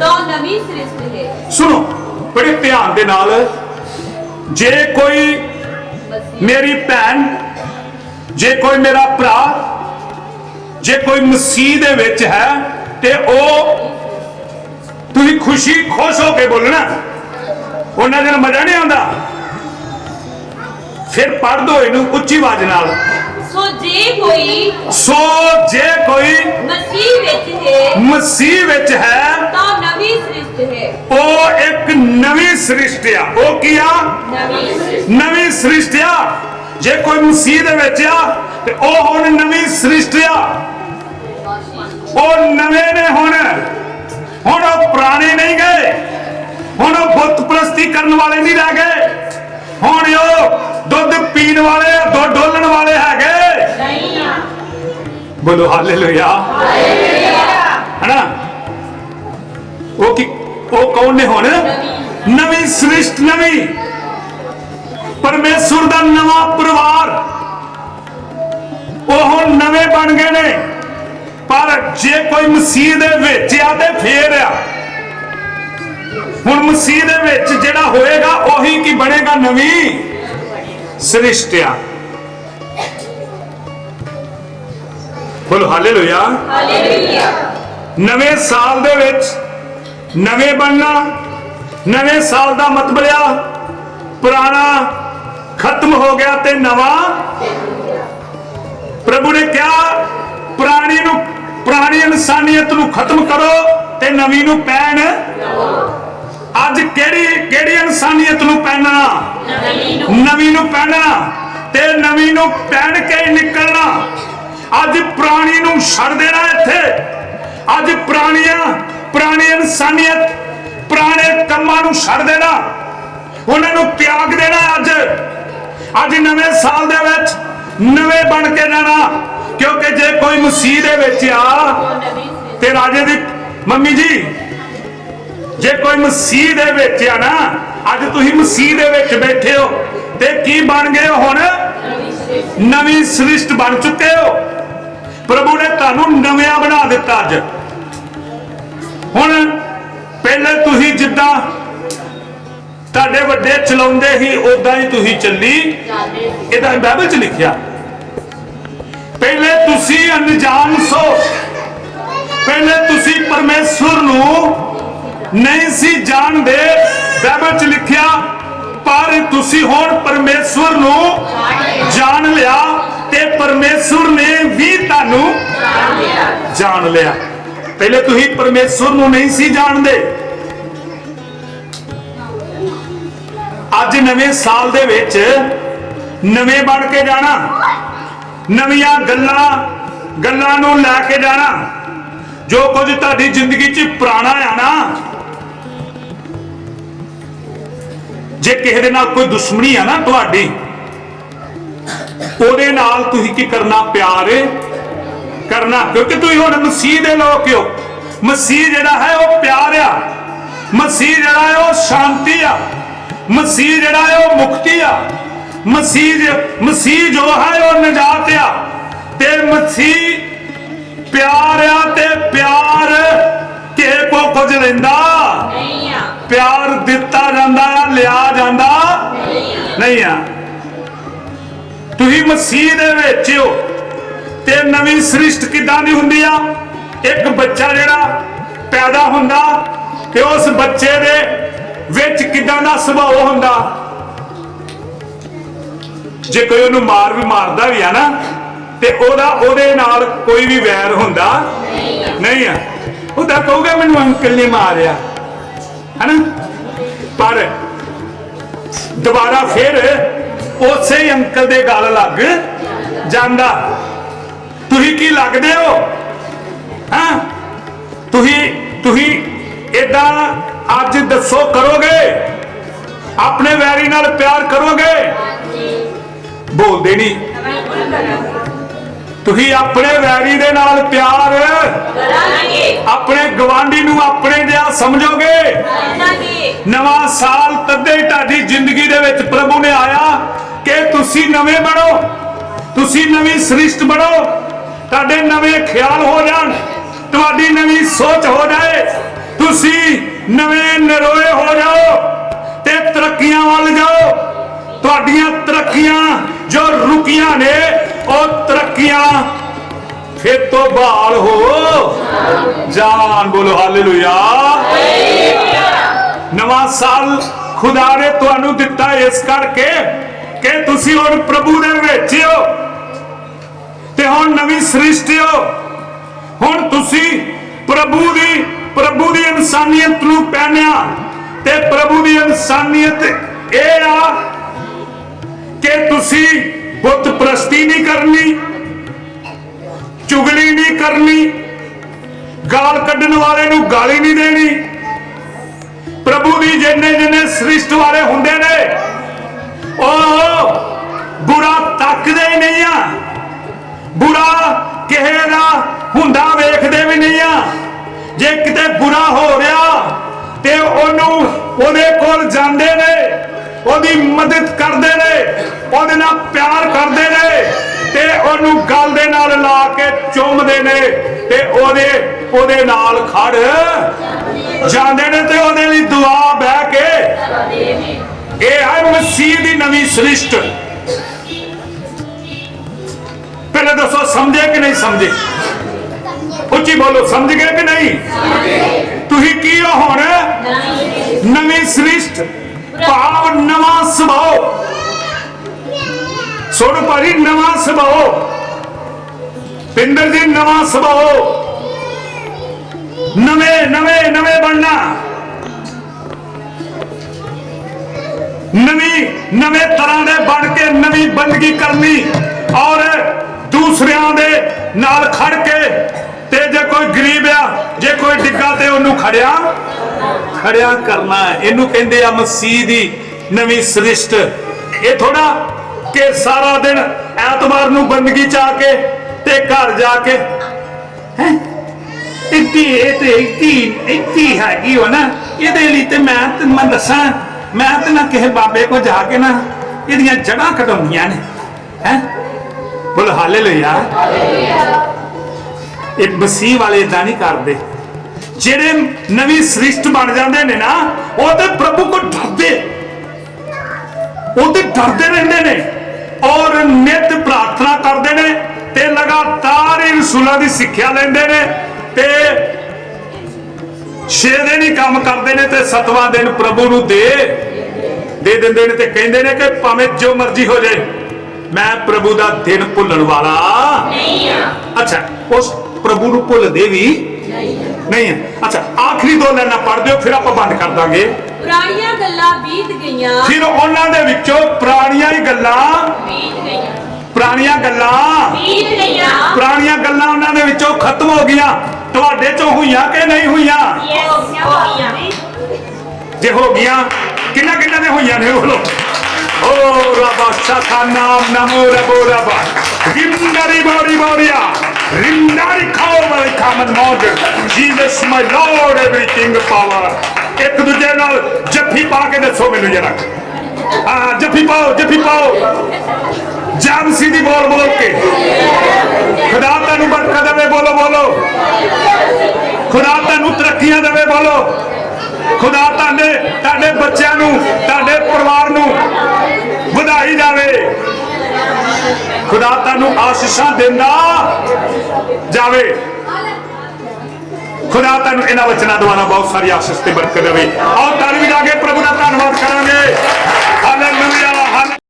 ਤਾਂ ਨਵੀਂ ਸ੍ਰਿਸ਼ਟ ਹੈ। ਸੁਣੋ ਬੜੇ ਧਿਆਨ ਦੇ ਨਾਲ ਜੇ ਕੋਈ ਮੇਰੀ ਭੈਣ ਜੇ ਕੋਈ ਮੇਰਾ ਭਰਾ ਜੇ ਕੋਈ ਮਸੀਹ ਦੇ ਵਿੱਚ ਹੈ ਤੇ ਉਹ ਤੁਸੀਂ ਖੁਸ਼ੀ ਖੁਸ਼ ਹੋ ਕੇ ਬੋਲਣਾ। ਉਹਨਾਂ ਦਿਨ ਮਜ਼ਾ ਨਹੀਂ ਆਉਂਦਾ। ਫਿਰ ਪੜ੍ਹ ਦੋ ਇਹਨੂੰ ਉੱਚੀ ਆਵਾਜ਼ ਨਾਲ। ਸੋ ਜੇ ਕੋਈ ਸੋ ਜੇ ਕੋਈ ਮਸੀਹ ਵਿੱਚ ਹੈ ਮਸੀਹ ਵਿੱਚ ਹੈ ਤਾਂ ਨਵੀਂ ਸ੍ਰਿਸ਼ਟ ਹੈ। ਉਹ ਇੱਕ ਨਵੀਂ ਸ੍ਰਿਸ਼ਟ ਆ। ਉਹ ਕੀ ਆ? ਨਵੀਂ ਸ੍ਰਿਸ਼ਟ। ਨਵੀਂ ਸ੍ਰਿਸ਼ਟ ਆ। ਜੇ ਕੋਈ ਮਸੀਹ ਦੇ ਵਿੱਚ ਆ ਤੇ ਉਹ ਹੁਣ ਨਵੀਂ ਸ੍ਰਿਸ਼ਟ ਆ। ਉਹ ਨਵੇਂ ਨੇ ਹੁਣ। ਹੁਣ ਉਹ ਪੁਰਾਣੇ ਨਹੀਂ ਗਏ। ਹੁਣ ਉਹ ਬੁੱਤ ਪ੍ਰਸਤੀ ਕਰਨ ਵਾਲੇ ਨਹੀਂ ਰਹਿ ਗਏ। ਹੁਣ ਉਹ ਦੁੱਧ ਪੀਣ ਵਾਲੇ ਦੁੱਧ ਡੋਲਣ ਵਾਲੇ ਬੋਲੋ ਹਾਲੇਲੂਇਆ। ਹਨਾ? ਉਹ ਕੀ ਉਹ ਕੌਣ ਨੇ ਹੁਣ? ਨਵੀਂ ਸ੍ਰਿਸ਼ਟ ਨਵੀਂ। ਪਰਮੇਸ਼ਵਰ ਦਾ ਨਵਾਂ ਪਰਿਵਾਰ। ਉਹ ਹੁਣ ਨਵੇਂ ਬਣ ਗਏ ਨੇ। ਪਰ ਜੇ ਕੋਈ ਮਸੀਹ ਦੇ ਵਿੱਚ ਆ ਤੇ ਫੇਰ ਆ। ਹੁਣ ਮਸੀਹ ਦੇ ਵਿੱਚ ਜਿਹੜਾ ਹੋਏਗਾ, ਉਹੀ ਕੀ ਬਣੇਗਾ? ਨਵੀਂ ਸ੍ਰਿਸ਼ਟ ਆ। ਬੋਲੋ ਹਾਲੇਲੂਇਆ ਹਾਲੇਲੂਇਆ ਨਵੇਂ ਸਾਲ ਦੇ ਵਿੱਚ ਨਵੇਂ ਬਣਨਾ ਨਵੇਂ ਸਾਲ ਦਾ ਮਤਲਬ ਆ ਪੁਰਾਣਾ ਖਤਮ ਹੋ ਗਿਆ ਤੇ ਨਵਾਂ ਪ੍ਰਭੂ ਨੇ ਕਿਹਾ ਪੁਰਾਣੀ ਨੂੰ ਪੁਰਾਣੀ ਇਨਸਾਨੀਅਤ ਨੂੰ ਖਤਮ ਕਰੋ ਤੇ ਨਵੀਂ ਨੂੰ ਪਹਿਨ ਅੱਜ ਕਿਹੜੀ ਕਿਹੜੀ ਇਨਸਾਨੀਅਤ ਨੂੰ ਪਹਿਨਣਾ ਨਵੀਂ ਨੂੰ। ਨਵੀਂ ਨੂੰ ਪਹਿਨਣਾ ਤੇ ਨਵੀਂ ਨੂੰ ਪਹਿਨ ਕੇ ਨਿਕਲਣਾ। ਅੱਜ ਪੁਰਾਣੀ ਨੂੰ ਛੱਡ ਦੇਣਾ ਇੱਥੇ। ਅੱਜ ਪੁਰਾਣੀਆਂ ਪੁਰਾਣੀ ਇਨਸਾਨੀਅਤ, ਪੁਰਾਣੇ ਕੰਮਾਂ ਨੂੰ ਛੱਡ ਦੇਣਾ। ਉਹਨਾਂ ਨੂੰ ਤਿਆਗ ਦੇਣਾ ਅੱਜ। ਅੱਜ ਨਵੇਂ ਸਾਲ ਦੇ ਵਿੱਚ ਨਵੇਂ ਬਣ ਕੇ ਰਹਿਣਾ। ਕਿਉਂਕਿ ਜੇ ਕੋਈ ਮਸੀਹ ਦੇ ਵਿੱਚ ਆ, ਤੇ ਰਾਜੇ ਦੀ, ਮੰਮੀ ਜੀ, ਜੇ ਕੋਈ ਮਸੀਹ ਦੇ ਵਿੱਚ ਆ ਨਾ, ਅੱਜ ਤੁਸੀਂ ਮਸੀਹ ਦੇ ਵਿੱਚ ਬੈਠੇ ਹੋ। ਤੇ ਕੀ ਬਣ ਗਏ ਹੋ ਹੁਣ? ਨਵੀਂ ਸ੍ਰਿਸ਼ਟ ਬਣ ਚੁੱਕੇ ਹੋ। ਪ੍ਰਭੂ ਨੇ ਤੁਹਾਨੂੰ ਨਵਿਆਂ ਬਣਾ ਦਿੱਤਾ ਅੱਜ। ਹੁਣ ਪਹਿਲੇ ਤੁਸੀਂ ਜਿੱਦਾਂ ਤੁਹਾਡੇ ਵੱਡੇ ਚਲਾਉਂਦੇ ਸੀ ਉਦਾਂ ਹੀ ਤੁਸੀਂ ਚੱਲੀ। ਇਹਦਾ ਬਾਈਬਲ 'ਚ ਲਿਖਿਆ। ਪਹਿਲੇ ਤੁਸੀਂ ਅਣਜਾਣ ਸੋ। ਪਹਿਲੇ ਤੁਸੀਂ ਪਰਮੇਸ਼ਵਰ ਨੂੰ ਨਹੀਂ ਸੀ ਜਾਣਦੇ। ਬਾਈਬਲ 'ਚ ਲਿਖਿਆ, ਪਰ ਤੁਸੀਂ ਹੁਣ ਪਰਮੇਸ਼ਵਰ ਨੂੰ ਜਾਣ ਲਿਆ ਤੇ ਪਰਮੇਸ਼ਵਰ ਨੇ ਵੀ ਤੁਹਾਨੂੰ ਜਾਣ ਲਿਆ। ਪਹਿਲੇ ਤੁਸੀਂ ਪਰਮੇਸ਼ਵਰ ਨੂੰ ਨਹੀਂ ਸੀ ਜਾਣਦੇ। ਅੱਜ ਨਵੇਂ ਸਾਲ ਦੇ ਵਿੱਚ ਨਵੇਂ ਬਣ ਕੇ ਜਾਣਾ, ਨਵੀਆਂ ਗੱਲਾਂ ਗੱਲਾਂ ਨੂੰ ਲੈ ਕੇ ਜਾਣਾ, ਜੋ ਕੁਝ ਤੁਹਾਡੀ ਜ਼ਿੰਦਗੀ 'ਚ ਪੁਰਾਣਾ ਆ ਨਾ, ਜੇ ਕਿਸੇ ਦੇ ਨਾਲ ਕੋਈ ਦੁਸ਼ਮਣੀ ਆ ਨਾ ਤੁਹਾਡੀ ਉਹਦੇ ਨਾਲ ਤੁਸੀਂ ਕੀ ਕਰਨਾ ਪਿਆਰ ਕਰਨਾ ਕਿਉਂਕਿ ਤੁਸੀਂ ਹੁਣ ਮਸੀਹ ਦੇ ਲੋਕ ਹੋ। ਮਸੀਹ ਜਿਹੜਾ ਹੈ ਉਹ ਪਿਆਰ ਆ। ਮਸੀਹ ਜਿਹੜਾ ਹੈ ਉਹ ਸ਼ਾਂਤੀ ਆ। ਮਸੀਹ ਜਿਹੜਾ ਹੈ ਉਹ ਮੁਕਤੀ ਆ। ਮਸੀਹ ਮਸੀਹ ਜੋ ਹੈ ਉਹ ਨਜਾਤ ਆ। ਤੇ ਮਸੀਹ ਪਿਆਰ ਆ ਤੇ ਪਿਆਰ ਕਿਸੇ ਕੋ ਕੁਝ ਲੈਂਦਾ। ਨਹੀਂ ਆ। ਪਿਆਰ ਦਿੱਤਾ ਜਾਂਦਾ ਆ ਲਿਆ ਜਾਂਦਾ। ਨਹੀਂ ਆ। ਤੁਸੀਂ ਮਸੀਹ ਦੇ ਵਿੱਚ ਹੋ। ਤੇ ਨਵੀਂ ਸ੍ਰਿਸ਼ਟ ਕਿਦਾਂ ਦੀ ਹੁੰਦੀ ਆ? ਇੱਕ ਬੱਚਾ ਜਿਹੜਾ ਪੈਦਾ ਹੁੰਦਾ ਤੇ ਉਸ ਬੱਚੇ ਦੇ ਵਿੱਚ ਕਿਦਾਂ ਦਾ ਸੁਭਾਅ ਹੁੰਦਾ? ਜੇ ਕੋਈ ਉਹਨੂੰ ਮਾਰ ਵੀ ਮਾਰਦਾ ਵੀ ਆ ਨਾ, ਤੇ ਉਹਦਾ ਉਹਦੇ ਨਾਲ ਕੋਈ ਵੀ ਵੈਰ ਹੁੰਦਾ ਨਹੀਂ ਆ। ਉਹ ਤਾਂ ਕਹੂਗਾ ਮੈਨੂੰ ਅੰਕਲ ਨੇ ਮਾਰਿਆ। ਹਨਾ? ਪਰ ਦੁਬਾਰਾ ਫਿਰ ਉਸੇ ਅੰਕਲ ਦੇ ਗੱਲ ਲੱਗ ਜਾਂਦਾ। ਤੁਸੀਂ ਕੀ ਲੱਗਦੇ ਹੋ? ਹਾਂ? ਤੁਸੀਂ ਤੁਸੀਂ ਇਦਾਂ ਅੱਜ ਦੱਸੋ ਕਰੋਗੇ? ਆਪਣੇ ਵੈਰੀ ਨਾਲ ਪਿਆਰ ਕਰੋਗੇ? ਬੋਲਦੇ ਨਹੀਂ। ਤੁਸੀਂ ਆਪਣੇ ਵੈਰੀ ਦੇ ਨਾਲ ਪਿਆਰ ਕਰਾਂਗੇ। ਆਪਣੇ ਗਵਾਂਢੀ ਨੂੰ ਆਪਣੇ ਜਿਹਾ ਸਮਝੋਗੇ? ਕਰਾਂਗੇ। ਨਵਾਂ ਸਾਲ ਤੱਦੇ ਤੁਹਾਡੀ ਜ਼ਿੰਦਗੀ ਦੇ ਵਿੱਚ ਪ੍ਰਭੂ ਨੇ ਆਇਆ। ਤੁਸੀਂ ਨਵੇਂ ਬਣੋ, ਤੁਸੀਂ ਨਵੀਂ ਸ੍ਰਿਸ਼ਟ ਬਣੋ, ਤੁਹਾਡੇ ਨਵੇਂ ਖਿਆਲ ਹੋ ਜਾਣ, ਤੁਹਾਡੀ ਨਵੀਂ ਸੋਚ ਹੋ ਜਾਏ, ਤੁਸੀਂ ਨਵੇਂ ਨਰੋਏ ਹੋ ਜਾਓ ਤੇ ਤਰੱਕੀਆਂ ਵੱਲ ਜਾਓ। ਤੁਹਾਡੀਆਂ ਤਰੱਕੀਆਂ ਜੋ ਰੁਕੀਆਂ ਨੇ, ਉਹ ਤਰੱਕੀਆਂ ਫਿਰ ਤੋਂ ਬਹਾਲ ਹੋ। ਜਾਨ ਬੋਲੋ ਹਾਲੇਲੂਇਆ। ਨਵਾਂ ਸਾਲ ਖੁਦਾ ਨੇ ਤੁਹਾਨੂੰ ਦਿੱਤਾ ਇਸ ਕਰਕੇ ਕਿ ਤੁਸੀਂ ਹੁਣ ਪ੍ਰਭੂ ਦੇ ਵਿੱਚ ਹੋ ਤੇ ਹੁਣ ਨਵੀਂ ਸ੍ਰਿਸ਼ਟੀ ਹੋ। ਹੁਣ ਤੁਸੀਂ ਪ੍ਰਭੂ ਦੀ ਪ੍ਰਭੂ ਦੀ ਇਨਸਾਨੀਅਤ ਨੂੰ ਪਹਿਨਿਆ ਤੇ ਪ੍ਰਭੂ ਦੀ ਇਨਸਾਨੀਅਤ ਇਹ ਆ ਕਿ ਤੁਸੀਂ ਬੁੱਤ ਪ੍ਰਸਤੀ ਨਹੀਂ ਕਰਨੀ, ਚੁਗਲੀ ਨਹੀਂ ਕਰਨੀ, ਗਾਲ ਕੱਢਣ ਵਾਲੇ ਨੂੰ ਗਾਲੀ ਨਹੀਂ ਦੇਣੀ। ਪ੍ਰਭੂ ਦੀ ਜਿੰਨੇ ਜਿੰਨੇ ਸ੍ਰਿਸ਼ਟ ਵਾਲੇ ਹੁੰਦੇ ਨੇ ਉਹ ਬੁਰਾ ਤੱਕਦੇ ਨਹੀਂ ਆ। ਬੁਰਾ ਕਿਸੇ ਦਾ ਹੁੰਦਾ ਵੇਖਦੇ ਵੀ ਨਹੀਂ ਆ। ਜੇ ਕਿਤੇ ਬੁਰਾ ਹੋ ਰਿਹਾ ਤੇ ਉਹਨੂੰ ਉਹਦੇ ਕੋਲ ਜਾਂਦੇ ਨੇ, ਉਹਦੀ ਮਦਦ ਕਰਦੇ ਨੇ, ਉਹਦੇ ਨਾਲ ਪਿਆਰ ਕਰਦੇ ਨੇ ਤੇ ਉਹਨੂੰ ਗੱਲ ਦੇ ਨਾਲ ਲਾ ਕੇ ਚੁੰਮਦੇ ਨੇ ਤੇ ਉਹਦੇ ਉਹਦੇ ਨਾਲ ਖੜ। ਜਾਂਦੇ ਨੇ ਤੇ ਉਹਦੇ ਲਈ ਦੁਆ ਇਹ ਹੈ ਮਸੀਹ ਦੀ ਨਵੀਂ ਸ੍ਰਿਸ਼ਟ। ਪਹਿਲੇ ਦੱਸੋ, ਸਮਝੇ ਕਿ ਨਹੀਂ ਸਮਝੇ? ਉੱਚੀ ਬੋਲੋ, ਸਮਝ ਗਏ ਕਿ ਨਹੀਂ? ਤੁਸੀਂ ਕੀ ਹੋ ਹੁਣ? ਨਵੀਂ ਸ੍ਰਿਸ਼ਟ। ਭਾਵ ਨਵਾਂ ਸੁਭਾਅ। ਸੁਣ ਭਾਜੀ, ਨਵਾਂ ਸੁਭਾਅ। ਪਿੰਦਰ ਜੀ, ਨਵਾਂ ਸੁਭਾਅ। ਨਵੇਂ ਨਵੇਂ ਨਵੇਂ ਬਣਨਾ। ਨਵੀਂ, ਨਵੇਂ ਤਰ੍ਹਾਂ ਦੇ ਬਣ ਕੇ ਨਵੀਂ ਬੰਦਗੀ ਕਰਨੀ ਔਰ ਦੂਸਰਿਆਂ ਦੇ ਨਾਲ ਖੜ ਕੇ ਤੇ ਜੇ ਕੋਈ ਗਰੀਬ ਆ, ਜੇ ਕੋਈ ਡਿੱਗਾ ਤੇ ਉਹਨੂੰ ਖੜਿਆ ਖੜਿਆ ਕਰਨਾ ਇਹਨੂੰ ਕਹਿੰਦੇ ਆ ਮਸੀਹ ਦੀ ਨਵੀਂ ਸ੍ਰਿਸ਼ਟ। ਇਹ ਥੋੜਾ ਕਿ ਸਾਰਾ ਦਿਨ ਐਤਵਾਰ ਨੂੰ ਬੰਦਗੀ ਚ ਆ ਕੇ ਤੇ ਘਰ ਜਾ ਕੇ, ਹੈ? ਇੱਤੀ ਇਹ ਤੇ ਇੱਤੀ ਇੱਤੀ ਹੈਗੀ ਹੋ ਨਾ, ਇਹਦੇ ਲਈ ਤੇ ਮੈਂ ਤੇ ਮੈਂ ਦੱਸਾਂ ਮੈਂ ਤੇ ਨਾ ਕਿਸੇ ਬਾਬੇ ਕੋ ਜਾ ਕੇ ਨਾ ਇਹਦੀਆਂ ਜੜਾਂ ਕਟਾਉਂਦੀਆਂ ਨੇ। ਹੈ? ਬੋਲ ਹਾਲੇਲੂਇਆ। ਇੱਕ ਮਸੀਹ ਵਾਲੇ ਇਦਾਂ ਨਹੀਂ ਕਰਦੇ। ਜਿਹੜੇ ਨਵੀਂ ਸ੍ਰਿਸ਼ਟ ਬਣ ਜਾਂਦੇ ਨੇ ਨਾ, ਉਹ ਤੇ ਪ੍ਰਭੂ ਕੋ ਡਰਦੇ। ਉਹ ਤੇ ਡਰਦੇ ਰਹਿੰਦੇ ਨੇ। ਔਰ ਨਿਤ ਪ੍ਰਾਰਥਨਾ ਕਰਦੇ ਨੇ ਤੇ ਲਗਾਤਾਰ ਇਹ ਰਸੂਲਾਂ ਦੀ ਸਿੱਖਿਆ ਲੈਂਦੇ ਨੇ ਤੇ ਛੇ ਦਿਨ ਹੀ ਕੰਮ ਕਰਦੇ ਨੇ ਤੇ ਸਤਵਾਂ ਦਿਨ ਪ੍ਰਭੂ ਨੂੰ ਦੇ ਦੇ ਦਿੰਦੇ ਨੇ ਤੇ ਕਹਿੰਦੇ ਨੇ ਕਿ ਭਾਵੇਂ ਜੋ ਮਰਜ਼ੀ ਹੋ ਜਾਏ ਮੈਂ ਪ੍ਰਭੂ ਦਾ ਦਿਨ ਭੁੱਲਣ ਵਾਲਾ। ਨਹੀਂ ਆ। ਅੱਛਾ ਉਸ ਪ੍ਰਭੂ ਨੂੰ ਭੁੱਲਦੇ ਵੀ ਨਹੀਂ ਹੈ ਅੱਛਾ ਆਖਰੀ ਦੋ ਲਾਈਨਾਂ ਪੜ੍ਹ ਦਿਓ ਫਿਰ ਆਪਾਂ ਬੰਦ ਕਰ ਦਾਂਗੇ। ਪੁਰਾਣੀਆਂ ਗੱਲਾਂ ਬੀਤ ਗਈਆਂ। ਫਿਰ ਉਹਨਾਂ ਦੇ ਵਿੱਚੋਂ ਪੁਰਾਣੀਆਂ ਹੀ ਗੱਲਾਂ ਬੀਤ ਗਈਆਂ। ਪੁਰਾਣੀਆਂ ਗੱਲਾਂ ਬੀਤ ਗਈਆਂ। ਪੁਰਾਣੀਆਂ ਗੱਲਾਂ ਉਹਨਾਂ ਦੇ ਵਿੱਚੋਂ ਖਤਮ ਹੋ ਗਈਆਂ। ਤੁਹਾਡੇ ਚੋਂ ਹੋਈਆਂ ਕਿ ਨਹੀਂ ਹੋਈਆਂ? ਜੇ ਹੋ ਗਈਆਂ, ਕਿੰਨਾ ਕਿੰਨਾ ਦੇ ਹੋਈਆਂ ਨੇ ਬੋਲੋ ਓ ਰਬਾ, ਸ਼ਾਖਾ ਨਾਮ, ਨਮੋ ਰਬੋ ਰਬਾ। ਗਿੰਦਰੀ ਬੋਰੀ ਬੋਰੀਆ ਰਿੰਦਾਰੀ ਖਾਓ ਵਾਲੇ ਕਾਮਨ mode Jesus my Lord everything power. ਇੱਕ ਦੂਜੇ ਨਾਲ ਜੱਫੀ ਪਾ ਕੇ ਦੱਸੋ ਮੈਨੂੰ ਜਰਾ। ਹਾਂ, ਜੱਫੀ ਪਾਓ ਜੱਫੀ ਪਾਓ। ਜਮ ਸਿੱਧੀ ਬੋਲ ਬੋਲ ਕੇ। ਖੁਦਾ ਤੁਹਾਨੂੰ ਬਰਕਤ ਦੇਵੇ, ਬੋਲੋ ਬੋਲੋ। ਖੁਦਾ ਤੁਹਾਨੂੰ ਤਰੱਕੀਆਂ ਦੇਵੇ, ਬੋਲੋ। ਖੁਦਾ ਤੁਹਾਡੇ ਤੁਹਾਡੇ ਬੱਚਿਆਂ ਨੂੰ, ਤੁਹਾਡੇ ਪਰਿਵਾਰ ਨੂੰ ਵਧਾਈ ਜਾਵੇ ਖੁਦਾ ਤੁਹਾਨੂੰ ਆਸ਼ੀਸ਼ਾਂ ਦਿੰਦਾ ਜਾਵੇ। ਖੁਦਾ ਤੁਹਾਨੂੰ ਇਹਨਾਂ ਵਚਨਾਂ ਦੁਆਰਾ ਬਹੁਤ ਸਾਰੀ ਆਸ਼ੀਸ਼ ਤੇ ਬਰਕਤ ਦੇਵੇ। ਆਓ ਤਾਲੀ ਵਜਾ ਕੇ ਪ੍ਰਭੂ ਦਾ ਧੰਨਵਾਦ ਕਰਾਂਗੇ। ਹਾਲੇਲੂਇਆ